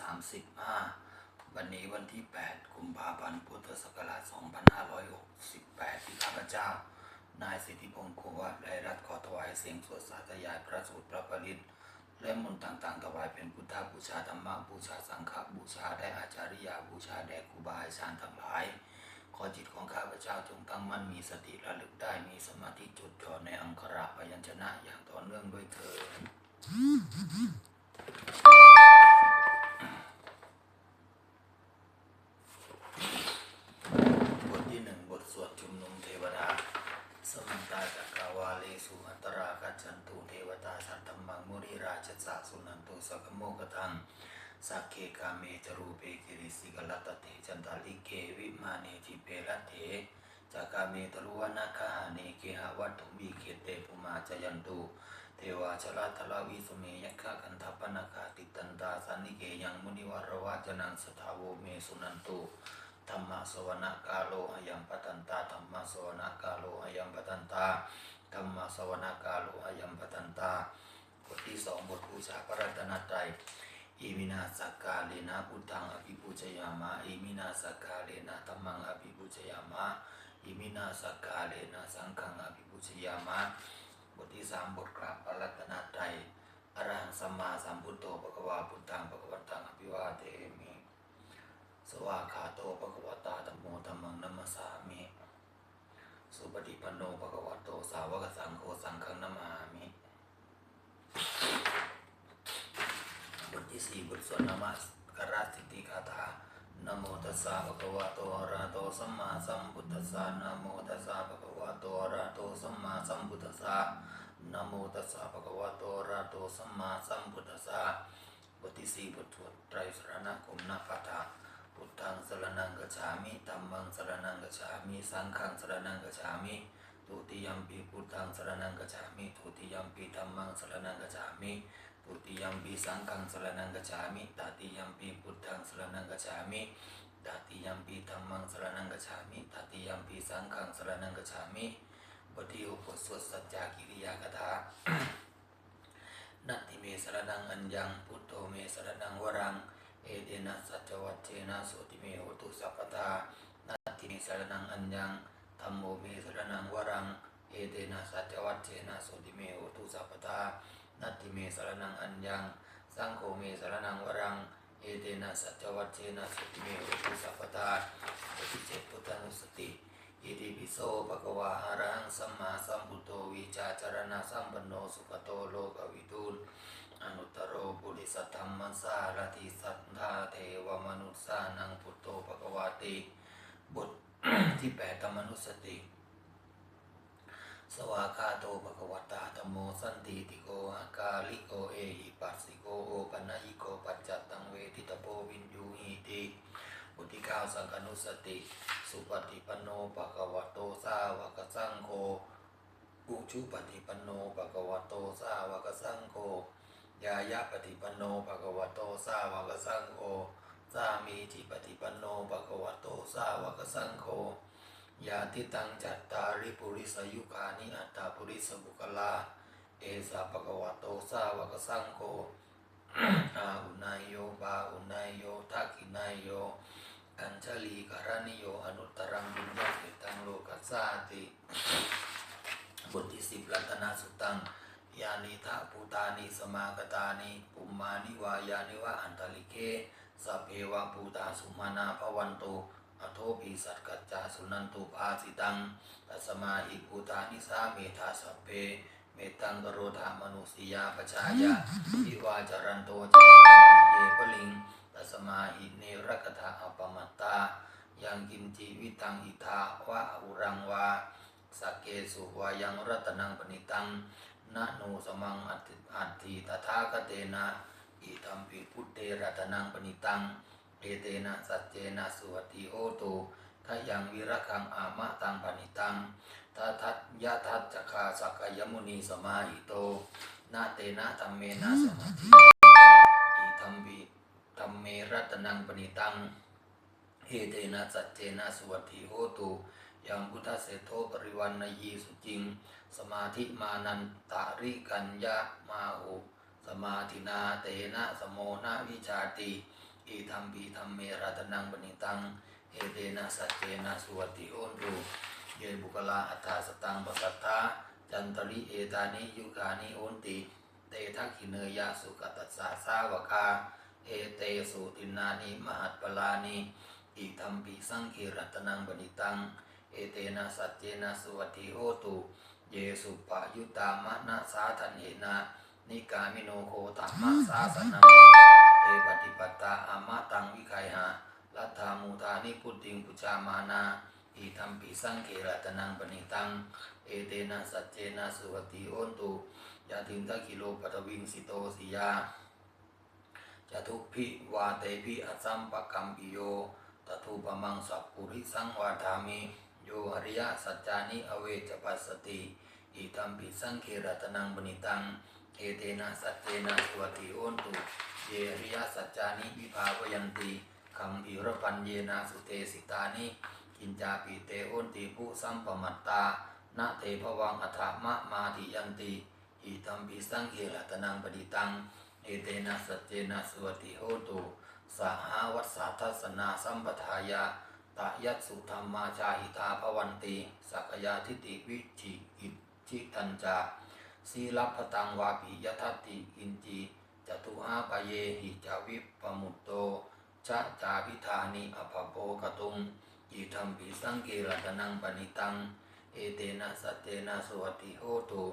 35 วันนี้วันที่ 8 กุมภาพันธ์ พุทธศักราช 2568 ที่ข้าพเจ้า นายสิทธิพงศ์โควัตได้รับขอถวายเสียงสวดสาธยายพระสูตรพระปริตและมนต์ต่างๆถวายเป็นพุทธบูชาธรรมบูชาสังฆบูชาได้อาจาริยาบูชาแด่ครูบาอาจารย์ทั้งหลาย ขอจิตของข้าพเจ้าจงตั้งมั่นมีสติระลึกได้มีสมาธิจดจ่อในอังคระพยัญชนะอย่างต่อเนื่องด้วยเถิด บทที่หนึ่งบทสวดชุมนุมเทวดา สมันตาจักรวาเลสุอันตรากัจจันตุเทวตาสัตตมังมุริราชสะสุนันตุ สกโมกตังสักเคกาเมจรูเปกิริสิกลตเตจันตาลิเกวิมาเนจิเปรเถจักาเมตลุวนาคาเนเกหาวัตถุมีเกเตปุมาจยันตุเทวาชลาทลาวิสเมยคะกันทัปนาคาติตันตาสันนิเกยังมุนิวรวาจนังสทาวเมสุนันตุธรรมะสวนกาโลอายัมปตันตาธรรมะสวนกาโลอายัมปตันตาธรรมะสวนกาโลอายัมปตันตา บทที่สองบทบูชาพระรัตนตรัยอิมินาสกกาเลนะพุทธังอภิปูชยามะอิมินาสกกาเลนะธรรมังอภิปูชยามะอิมินาสกกาเลนะสังฆังอภิปูชยามะบทที่สามบทกราบพระรัตนตรัยอรหังสัมมาสัมพุทโธภควาพุทธังภควตังอภิวาเทมิสวากขาโตภควตาธรรมโมธรรมังนัมมสสามิสุปฏิปันโนภควโตสาวกสังโฆสังฆังนัมมามิ บ ทที่สี่บทสวดนมัสการะสิทธิคาถานะโมตัสสะภะคะวะโตอะระหะโตสัมมาสัมพุทธัสสะนะโมตัสสะภะคะวะโตอะระหะโตสัมมาสัมพุทธัสสะนะโมตัสสะภะคะวะโตอะระหะโตสัมมาสัมพุทธัสสะบทที่สี่บทสวดไตรสรณคมนาคาถาพุทธังสรณังกัจฉามิธัมมังสรณังกัจฉามิ สังฆังสรณังกัจฉามิทุติยัมปิพุทธังสรณังกัจฉามิทุติยัมปิธัมมังสรณังกัจฉามิ ทุติยมปีสังฆังสรณังกัจฉามิตติยมปีพุทธังสรณังกัจฉามิตติยมปีธรรมังสรณังกัจฉามิตติยมปีสังฆังสรณังกัจฉามิบทที่หกบทสวดสัจจากิริยากถานัตติเมสรณังอัญญังพุทโธเมสรณังวรังเอเดนะสัจจวัจเจนะโสติเมโหตุสัพพทานัตติเมสรณังอัญญังธัมโมเมสรณังวรังเอเดนะสัจจวัจเจนะโสติเมโหตุสัพพทา นัตติเมสารนังอัญญัง สังโฆเมสารนังวรัง เอเตนะสัจวัตเจนะสุติเมโหตุสัพพทาปฏิเจตพุทธานุสติอิติปิโสภะคะวะหะระหังสัมมาสัมพุทโธวิจาจารณะสัมปันโนสุขโตโลกวิทูลอนุตตรโรปุริสธรรมสารติสัทธาเทวมนุสสานังพุทโธภะคะวะติบทที่แปดธรรมนุสติ สวากาโตภะควตาธโมสันติติโกอากาลิโกเอหิปัสสิโกโอปันญิโกปัจจัตตังเวทิตโปวินยูหิติบุติกาสังคนุสติ สุปฏิปันโนภะควโตสาวกสังโฆอุชุปฏิปันโนภะควโตสาวกสังโฆยายะปฏิปันโนภะควโตสาวกสังโฆสามีจิปฏิปันโนภะควโตสาวกสังโฆ ยาติตังจัตตาริปุริสยุคานิอัตตาปุริสบุคลา เอสาปะกวะโตสาวกสังโฆอาหุนายโยบาหุนายโยทักินายโยกัญชลีกรณิโยอนุตตรังบุญญาเกตังโลกัสสาติบทที่สิบรัตนสุตังยานิทาภูตานิสมากตานิปุมมานิวายานิวะอันตลิเกสเพวะภูตาสุมานาภวันโต อโทปิสัตกัจจาสุนันตุภาสิตังตัสมาหิภูตานิสาเมธาสัพเพ เมตังกโรธามนุสยาปชายาอิวาจารันโตจรันติเยปลิงตัสมาหิเนรกถาอปมัตตา ยังกินจีวิตังอิทาวะอุรังวาสักเกสุวายังรัตนังปณิตังนะโนสมังอัติอัตถิตถาคเตนะอิตัมปิพุทเตรัตนังปณิตัง เอเตนะสัจเจนะสุวัติโหตุทายังวิรักังอามะตังปณิตังทัทัตยะทัตจคาสักยมุนีสมาหิโต นาเตนะธรรมเมนะสมาธิอิธรรมปิธรรมเมรัตนังปณิตังเอเตนะสัจเจนะสุวัติโหตุยังพุทธเสโทปริวันนยีสุจิง สมาธิมานันตาริกัญญามาหุสมาธินาเตนะสมโมนาวิชาติ อิธรรมปีธรรมเมรัตนังปณิตัง เอเตนะสัจเจนะสุวัติโอนตุเยบุคลาอัฏฐาสตังปสัทธาจันตริเอตานิยุกานิโอนติเตทักขิเนยะสุกตัสสะสาวกาเอเตสุตินานิมหัตปลานิอิธรรมปีสังคีรัตนังปณิตัง เอเตนะสัจเจนะสุวัติโหตุ เยสุปะยุตามะนะสาทันเหนะ นิกามิโนโคตมะสาสนังเตปฏิปัตตาอามะตังวิไคหาลัทธามูทานิพุทธิงปุจามานาอิทัมปิสังเขรัตนังปณิตัง เอเตนะสัจเจนะสุวติโอนตุยาทินทะกิโลปัตวิงสิโตสิยาจะทุกพิวาเตพิอสัมปะกัมปิโยตทุปมังสัพปุริสังวาทามิโยอริยสัจจานิอเวจปัสสติอิตัมปิสังเครัตนังบณิตัง เอเตนะสัจเจนะสวัติโอนตุเยริยสัจจานิวิภาวยันติคัมภีรปัญเยนะสุเตสิตานิกินจาปิเตโอนติปุสัมปมัตตานะเตภวังอัฏฐมะมาทิยันติอิตัมปิสังเครัตนังบณิตังเอเตนะสัจเจนะสวัติโหตุสหาวัสสาทัสนาสัมปทายาตะยัตสุธรรมาชาหิตาภวันติสักยาทิติวิจิกิจิตันจา สีลัพพตังวาปิยทัตติอินจีจตุหาปเยหิจาวิปปมุตโตชะจาพิธานิอภโปกตุงยิธรรมปิสังเกรัตนังปณิตัง เอเตนะสัจเจนะสวัติโหตุ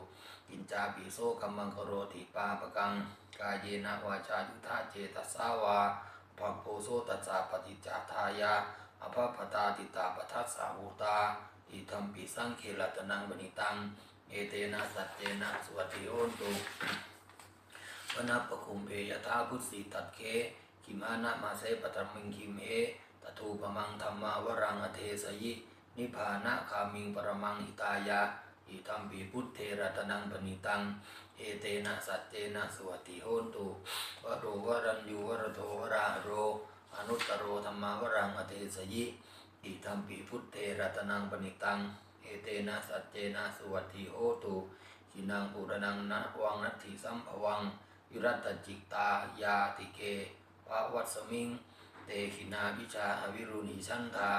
กินจาปิโสกัมมังคโรติปาปกัง กายเยนะวาจายุทธาเจตสาวาปัปโปโสตัสสะปฏิจาทายาอภปตาติตาปทัสสาหูตาอิธรรมปิสังเครัตนังบณิตัง เอเตนะสัจเจนะสวัติโอนตุวนาปคุมเพยถาพุทธิตัดเคกิมานะมาเสปตมิงคิมเอตทูปมังธรรมาวรังอเทสยินิพพานะคามิงปรมังหิตายาอิธรรมปีพุทเทรัตนังปณิตัง เอเตนะสัจเจนะสวัติโอนตุวโรวรัญยูวรโทวราโร อนุตตโรธรรมาวรังอเทสยิอิธรรมปีพุทเทรัตนังปณิตัง เอเตนะสัจเจนะสวัสดิโหตุขินังปุรนังนะวังนัตถิสัมภวังวิรัตจิตตายาติเกภาวัตสมิง เตขินาวิชาอวิรุณีชันธา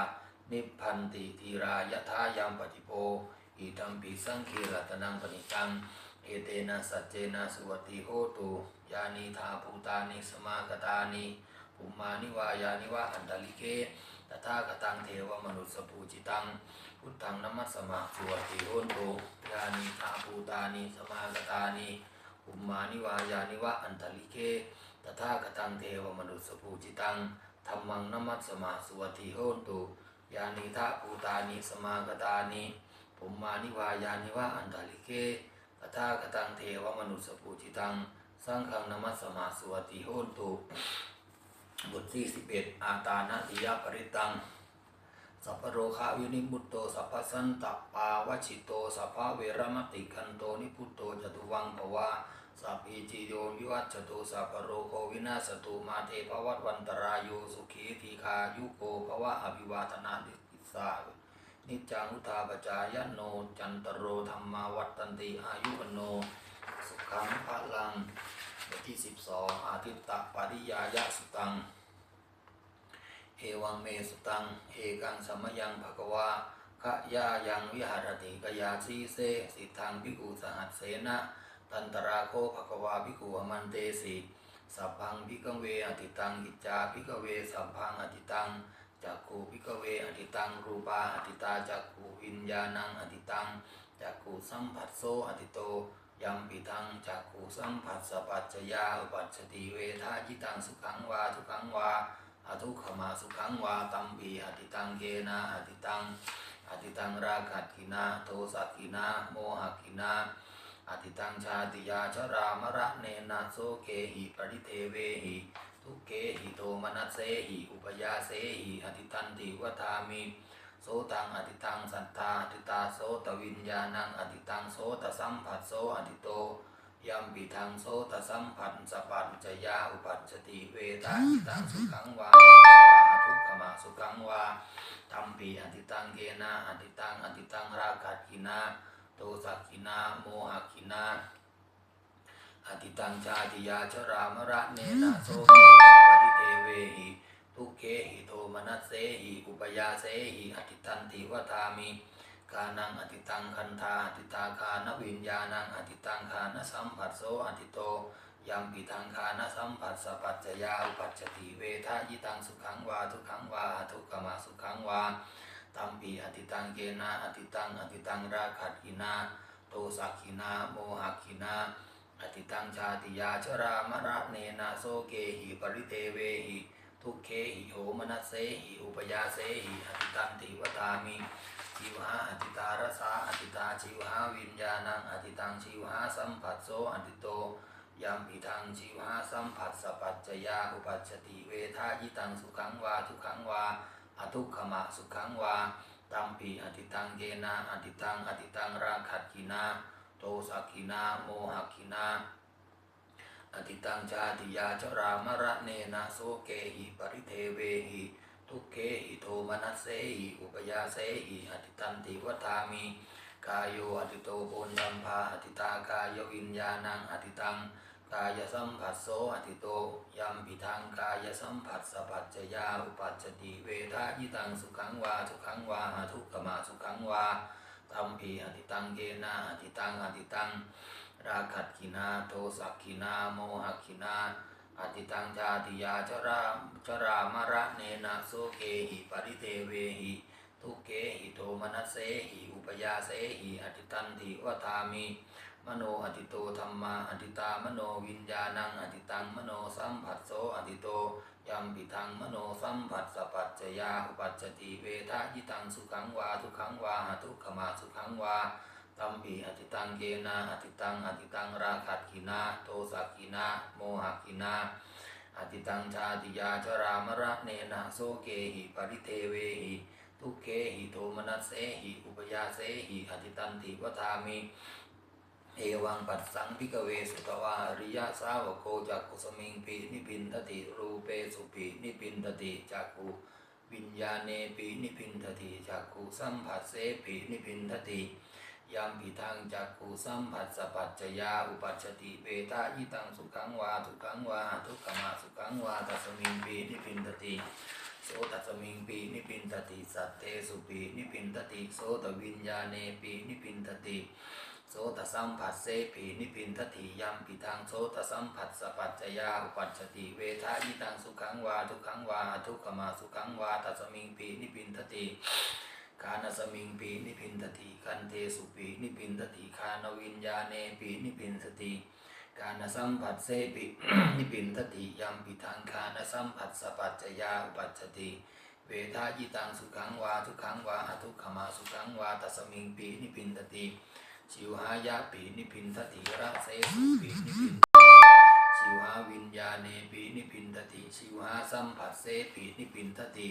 นิพพันติทีรายทายามปฏิโปอิธรรมปีสังคีรัตนังปณิตังเอเตนะสัจเจนะสุวัติโหตุยานิธาภูตานิสมากตานิภูมานิวายานิวะอันตลิเกตถาคตังเทวมนุสสปูจิตัง พุทธังนัมมัสสมาสุวัติโหตุยานิธาภูตานิสมากตานิภูมานิวายานิวะอันตลิเกตถาคตังเทวมนุสสปูจิตังธรรมังนัมมัสสมาสุวัติโหตุยานิธาภูตานิสมากตานิภูมานิวายานิวะอันตลิเกตถาคตังเทวมนุสสปูจิตังสังฆังนามัสสมาสวัติโหนตุบทที่สิบเอ็ดอาตานาติยปริตัง สัพพโรคะวินิมุตโต สัพพสันตปาวชิโต สัพพเวรมติกันโต นิพุตโตจตุวังภวาสัพพิจิโยวิวัจตุสัพพโรโควินาสตุมาเทภวัตวันตรายโยสุขีทีคายุโกภวะอภิวาทนาติสานิจังุทาปจายโน จันตโรธรรมาวัตตันติอายุวโน สุขังพลังบทที่สิบสองอาทิตตปริยายะสุตัง เอวังเมสุตัง เอกังสมยังภะกวาขยายังวิหารติกยาสีเสสิทธังภิกขุสหัสเสนะตันตราโคภะกวาภิกขุอมันเตสิสัพพังภิกเวอติตังอิจจาภิกเวสัพพังอติตังจักขูพิกเวอติตังรูปาอติตาจักขูวิญญาณังอติตังจักขูสัมผัสโซอติโตยัมปิทังจักขูสัมผัสสปัจจยาอุปัจจติเวทาจิตังสุขังวาทุขังวา อทุกขมาสุขังวาตัมปีอติตังเกนะอติตังอติตังราคัตกินาโทสักกินาโมหกินาอติตังชาติยาชรามระเนนะโสเกหิปริเทเวหิทุเกหิโทมนัสเสหิอุปยาเสหิอติตันติวทามิโสตังอติตังสัทธาอติตาโสตวิญญาณังอติตังโสตสัมผัสโสอติโต ยัมปิทังโสตสัมผัสสปัญจยาอุปัชติเวทาจิตังสุขังวาทุกขมาสุขังวาธรรมปีอติตังเกนะอติตังอติตังราคัตกินาโตสักกินาโมหกินาอติตังชาติยาชรามระเนนะโสเกหิปริเทเวหิทุกเขหิโทมนัสเสหิอุปยาเสหิอติตันติวทามิ กานังอติตังคันธาอติตาคานวิญญาณังอติตังคานสัมผัสโสอติโตยัมปิทังคานสัมผัสสะปัจจยาอุปัจจติเวทายิตังสุขังวาทุขังวาทุกขมาสุขังวาตัมปีอติตังเกนะอติตังอติตังราคัตกินาโตสักขินาโมหกินาอติตังชาติยาชรามระเนนะโสเกหิปริเทเวหิ ทุกเขหิโหมนัสเสหิอุปยาเสหิอติตันติวตามิชิวหาอติตารสาอติตาชิวหาวิญญาณังอติตังชิวหาสัมผัสโสอติโตยัมปิทังชิวหาสัมผัสสะปัจจยาอุปัจจติเวทายิตังสุขังวาทุขังวาอทุกขมะสุขังวาตัมปีอติตังเกนะอติตังอติตังราคัตกินาโตสักขินาโมหกินา อติตังชาติยาชรามระเนนะโสเกหิปริเทเวหิทุกเขหิโทมนัสเสหิอุปยาเสหิอติตันติวทามิกายโยอติโตปุญญัมภาอติตากายวิญญาณังอติตังกายสัมผัสโสอติโตยัมปิทังกายสัมผัสสะปัจจยาอุปัจจติเวทายิตังสุขังวาทุขังวาทุกขมาสุขังวาตัมปีอติตังเกนะอติตังอติตัง ราคัตขินาโทสักขินาโมหขินาอติตังชาติยาชราชรามระเนนะโสเกหิปริเทเวหิทุเกหิโทมนัสเสหิอุปยาเสหิอติตันติวทามิมโนอติโตธรรมาอติตามโนวิญญาณังอติตังมโนสัมผัสโสอติโตยัมปิทังมโนสัมผัสสะปัจจยาอุปัจจติเวทายิตังสุขังวาทุขังวาทุกขมาสุขังวา ตัมปีอติตังเกนะอติตังอติตังราคัตขินาโทสักขินาโมหกินาอติตังชาติยาชรามระเนนะโสเกหิปริเทเวหิทุกเขหิโทมนัสเสหิอุปยาเสหิอติตันติวทามิเอวังปัสสังพิกเวสุตวาอริยะสาวโกจักขุสมิงปีนิพินทติรูเปสุปีนิพินทติจักขุวิญญาเนปีนิพินทติจักขุสัมผัสเสปีนิพินทติ ยัมปิทังจักขุสัมผัสสะปัจจยาอุปัชติเวทายิตังสุขังวาทุกขังวาทุกขมาสุขังวาตัสมิงปีนิพินทติโสตัสมิงปีนิพินทติสัตเตสุปีนิพินทติโสตวิญญาเนปีนิพินทติโสตสัมผัสเสปีนิพินทติยัมปิทังโสตสัมผัสสะปัจจยาอุปัชชติเวทายิตังสุขังวาทุกขังวาทุกขมาสุขังวาตัสมิงปีนิพินทติ คานสมิงปีนิพินทติคันเทสุปีนิพินทติคานวิญญาเนปีนิพินทติกานสัมผัสเสปินิพินทติยัมปิทังคานสัมผัสสปัจจยาอุปัจจติเวทายิตังสุขังวาทุขังวาอทุกขมาสุขังวาตัสมิงปีนิพินทติชิวหายาปีนิพินทติระเสสุปีนิพินชิวหาวิญญาเนปีนิพินทติชิวหาสัมผัสเสปีนิพินทติ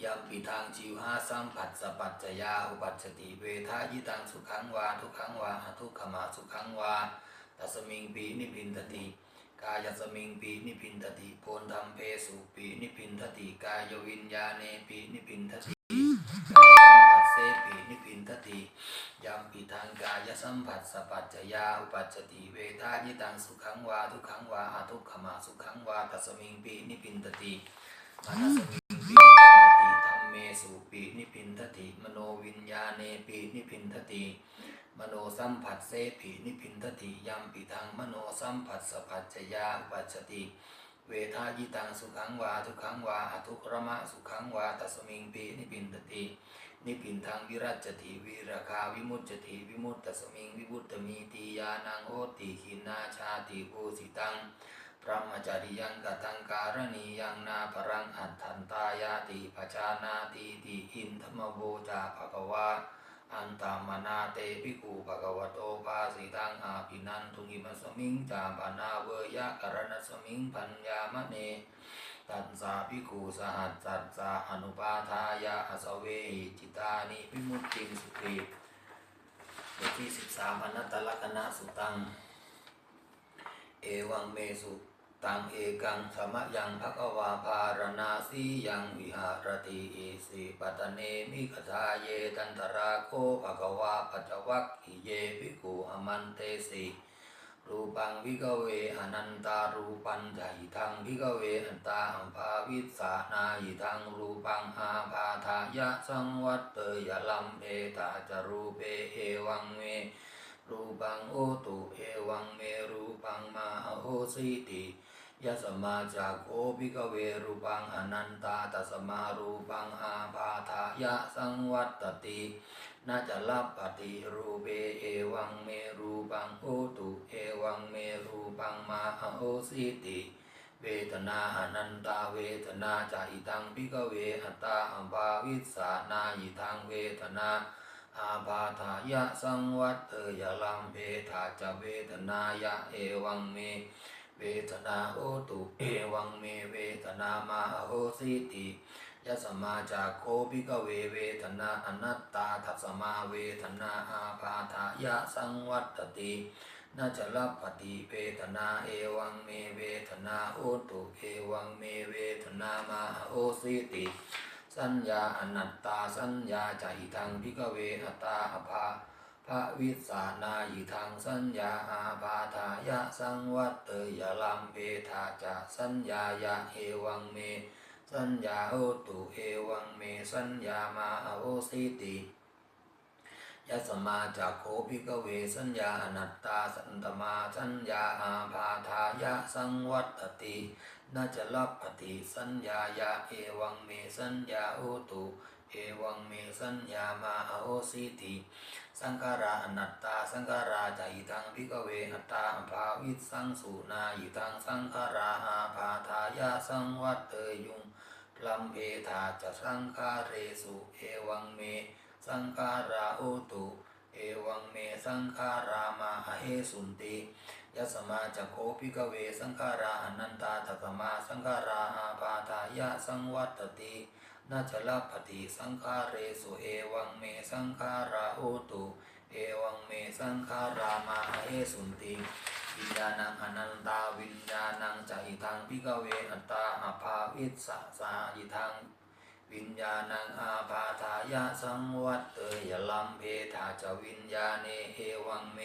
ยัมปิทางจิวหาสัมผัสสปัจจยาอุปัชติเวทายิตังสุขังวาทุขังวาอทุกขมาสุขังวาตัสมิงปีนิพินทติกายสมิงปีนิพินทติโพนธรรมเพสุปีนิพินทติกายวิญญาเนปีนิพินทติกายสัมผัสเสปีนิพินทติยัมปิทางกายสัมผัสสปัจจยาอุปัชติเวทายิตังสุขังวาทุกขังวาอทุกขมาสุขังวาตัสมิงปีนิพินทติมนสมิ สุปีนิพินทติ มโนวิญญาเนปีนิพินทติมโนสัมผัสเสปีนิพินทติยัมปิทังมโนสัมผัสสปัจจยาอุปัชติ เวทายิตังสุขังวาทุกขังวาอทุกรมะสุขังวาตัสมิงปีนิพินทตินิพินทังวิรัจจติวิราคาวิมุตจติวิมุตตสมิงวิบุตตมีตียานังโหติขินาชาติโกสิตัง พระมจาริยังกตังการณียังนาปรังอัตถันตายาติปจานาติติอินธรรมโวจาภกวาอันตามนาเตปิกูภกวโตภาสิตังอาภินันทุงิมัสมิงจาปนาเวยะกรณสมิงพัญญามะเน ตันสาภิกขุสหัสสัจจาอนุปาทายาอสเวหิจิตานิวิมุตติสุขีบทที่สิบสามอนัตตลกนะสุตัง เอวังเมสุ ตังเอกังสมะยังภควาภารณาสียังวิหารติอิสิปัตเนมิกทาเยตันตราโคภควาปัจจวัคขิเยภิกขุอมันเตสิรูปังวิกเวอนันตารูปัญจหิทังวิกเวอันตาอัมภาวิสานาหิทังรูปังอาภาทายะสังวัตเตยลัมเพตาจรูเปเอวังเมรูปังโอตุเอวังเมรูปังมาโหสิติ ยสมมาจากโอภิกเวรูปังอนันตาตัสมารูปังอาภาทายะสังวัตตินาจะลับปฏิรูเปเอวังเมรูปังโอตุเอวังเมรูปังมาโหสิติเวทนาอนันตาเวทนาจาอิตังพิกเวอัตตาอัมภาวิสานาอิทังเวทนาอาบาทายะสังวัตเตยลัมเพทาจะเวทนายะเอวังเม เวทนาโอตุเอวังเมเวทนามาโหสิติยะสมาจากโคปิกเวเวทนาอนัตตาทัสมาเวทนาอาพาทายะสังวัตตินาจะรับปฏิเวทนาเอวังเมเวทนาโอตุเอวังเมเวทนามาโหสิติสัญญาอนัตตาสัญญาใจทังพิกเวอตตาอภา พระวิสานาหิทังสัญญาอาภาทายะสังวัตเตยลัมเพทาจะสัญญายะเอวังเม สัญญาโหตุเอวังเม สัญญามาโอสิติยสมาจากโคภิกเวสัญญาอนัตตาสันตมาสัญญาอาภาทายะสังวัตตินาจะรับปฏิสัญญายะเอวังเมสัญญาโหตุเอวังเมสัญญามาโอสิติ สังขาราอนัตตา สังขาราจายิทังภิกเวอัตตาภาวิสังสุนายิทังสังขาราอาภาทายะสังวัตเตยุงลัมเพทาจะสังคาเรสุเอวังเม สังขาราโอตุเอวังเมสังขารามาหเหสุนติยัสมาจะโคภิกเว สังขาราอนันตาตตมาสังขาราอาปาทายะสังวัตติ นาจลปฏิสังขาเรสุเอวังเมสังขาราโอตุเอวังเมสังขารามาเหสุนติวิญญาณังอนันตาวิญญาณังจะอิทังพิกเวอัตตาอภาวิสสะสาอิทังวิญญาณังอาภาทายะสังวัตเตยลัมเพทาจวิญญาเนเอวังเม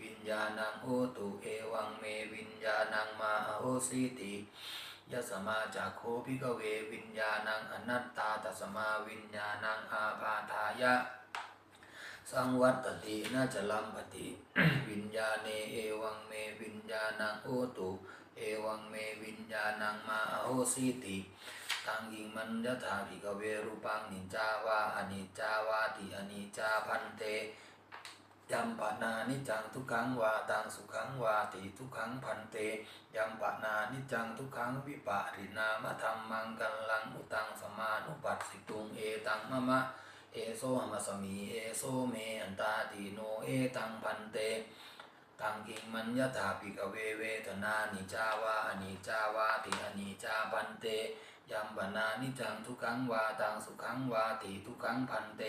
วิญญาณังโอตุเอวังเม วิญญาณังมาโหสิติ ยสมาจากโคพิกเววิญญาณังอนัตตาตัสมาวิญญาณังอาภาทายะ สังวัตตินาจะลัมปติวิญญาเนเอวังเมวิญญาณังโอตุเอวังเมวิญญาณังมาโหสิติตังยิงมันยถาภิกเวรูปังนิจจาวาอนิจาวาติอนิจจาพันเต ยัมปะนานิจังทุกขังวาตังสุขังวาติทุกขังพันเตยัมปะนานิจังทุกขังวิปะรินามธรรมังกัลลังอุตังสมานุปัสสิตุงเอตังมะมะเอโซหมัสมีเอโซเมอันตาติโนเอตังพันเตตังกิงมัญญถาปิกเวเวทนานิจาวาอนิจาวาติอนิจาพันเตยัมปนานิจังทุกขังวาตังสุขังวาติทุกขังพันเต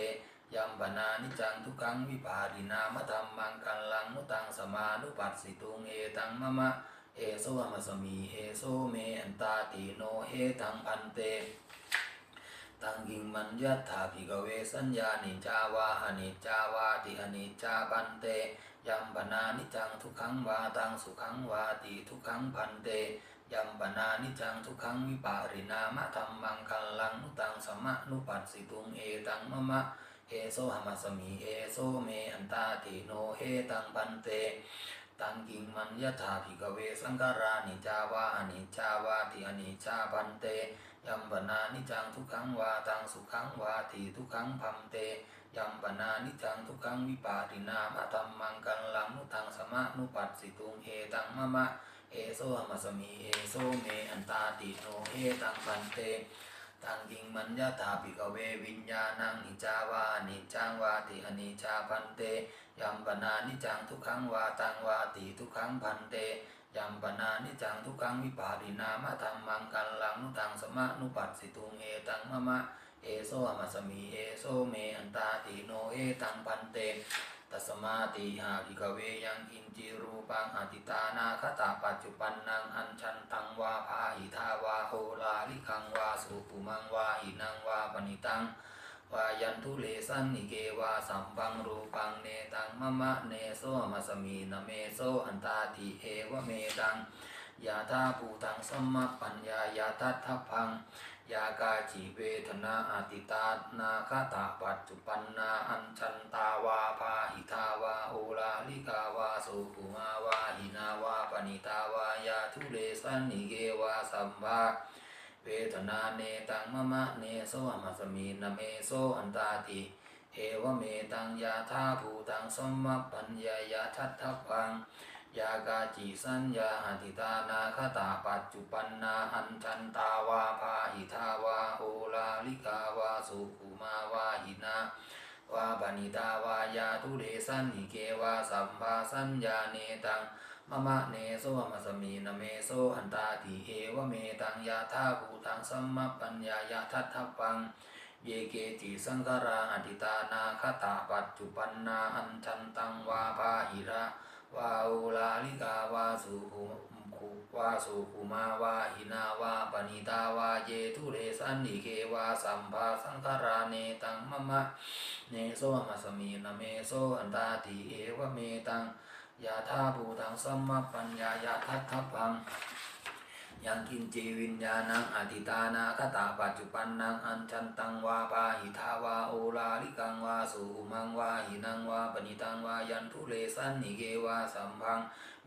ยัมปนานิจังทุกังวิปารินามธรรมังกัลลังมุตังสมานุปัสสิตุงเอตังมะมะเอโซมัสมีเอโซเมอันตาติโนเอตังพันเตตังกิงมัญญัตถาภิกเวสัญญานิจาวาอนิจาวาติอนิจาปันเตยัมปนานิจังทุกขังวาตังสุขังวาติทุกขังพันเตยัมปนานิจังทุกขังวิปารินามะธรรมังคัลลังนุตังสมะนุปัสสิตุงเอตังมะมะ เอโซหมัสมีเอโซเมอันตาติโนเอตังปันเตตังกิงมัญญถาภิกเวสังขารานิจาวาอนิจาวาติอนิจาปันเตยัมปนานิจังทุกขังวาตังสุขังวาติทุกขังพัมเตยัมปนานิจังทุกขังวิปาตินามะธรรมังกัลลังนุตังสมะนุปัสสิตุงเอตังมะมะเอโซหมัสมีเอโซเมอันตาติโนเอตังพันเต ตังกิงมัญญาถาภิกเววิญญาณังนิจาวานิจังวาติอนิจาพันเตยัมปนานิจังทุกขังวาตังวาติทุกขังพันเตยัมปนานิจังทุกขังวิปารินามะธรรมังกัลลังนุตังสมะนุปัสสิตุงเอตังมะมะเอโซหมัสมีเอโซเมอันตาติโนเอตังพันเต ตัสมาติหาภิกเวยังกินจิรูปังอติตานาคตาปัจจุปันนังอัญชันตังวาภาหิทาวาโหลาลิคังวาสุภุมังวาหินังวาปณิตังวายันทุเลสันนิเกวาสัมพังรูปังเนตังมะมะเนโซมัสมีนเมโซอันตาติเอวเมตังยาธาภูตังสมมปัญญายาทัตถพัง ยากาจิเวทนาอาติตานาคตาปัจจุปันนาอัญชันตาวาพาหิทาวาโอลาลิกาวาสุขุมาวาหินาวาปณิตาวายาทุเลสันนิเกวาสัมภาเวทนาเนตังมะมะเนโสมัสมีนเมโสอันตาติเอวเมตังยาธาภูตังสมมปัญญายาทัตถพัง ยากาจิสัญญาอติตานาคตาปัจจุปันนาอัญชันตาวาพาหิทาวาโอลาลิกาวาสุขุมาวาหินาวาปณิตาวายาทุเรสันนิเกวาสัมภาสัญญาเนตังมะมะเนโสมัสมีนเมโสอันตาติเอวเมตังยาธาภูตังสัมมปัญญายาทัตถปังเยเกจิสังกราอติตานาคตาปัจจุปันนาอัญชันตังวาพาหิระ วาอุลาลิกาวาสุขุขุวาสุขุมาวาหินาวาปณิตาวาเยทุเรสันนิเกวาสัมภาสังคาราเนตังมะมะเนโสมัสมีนเมโสอันตาติเอวเมตังยาธาภูตังสัมมปัญญายาทัตถพัง ยังกินเจวิญญาณังอติตานาคตาปัจจุปันนังอัญชันตังวาปาหิทาวาโอลาลิกังวาสุมังวาหินังวาปณิตังวายันทุเลสันนิเกวาสัมพัง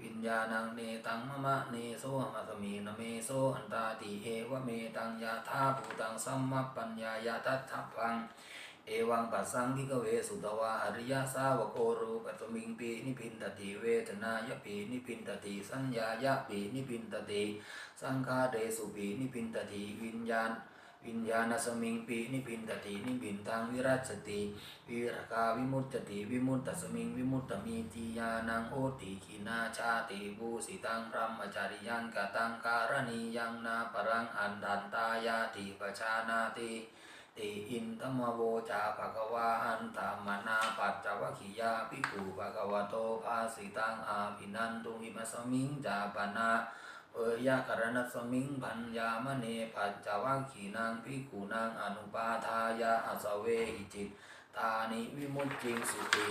วิญญาณังเนตังมะมะเนโสมัสมีนเมโสอันตาติเอวเมตังยาธาภูตังสัมมปัญญายาทัตถพัง เอวังปัสสังทิกเวสุตวาอริยสาวโกรูปัสมิงปีนิพินตติเวทนายปีนิพินตติสัญญายะปีนิพินตติสังฆาเดสุปีนิพินตติวิญญาณวิญญาณสมิงปีนิพินตตินิพินทังวิรัชติวิรกาวิมุตติวิมุตตสมิงวิมุตตมีติยานังโอติขินาชาติบูสิตังรหมมจาริยังกตังการณียังนาปรังอันดันตายาติปชานาติ ติอินตมโวจาภะคะวาอันตามนาปัจจวัคคิยาภิกขุภะคะวะโตภาสิตังอาภินันตุหิมสมิงจาปนาเอยะกรณสมิงพัญญามเนปัจจวัคขีนางภิกขุนางอนุปาทายาอสเวหิจิตตานิวิมุตติงสุติ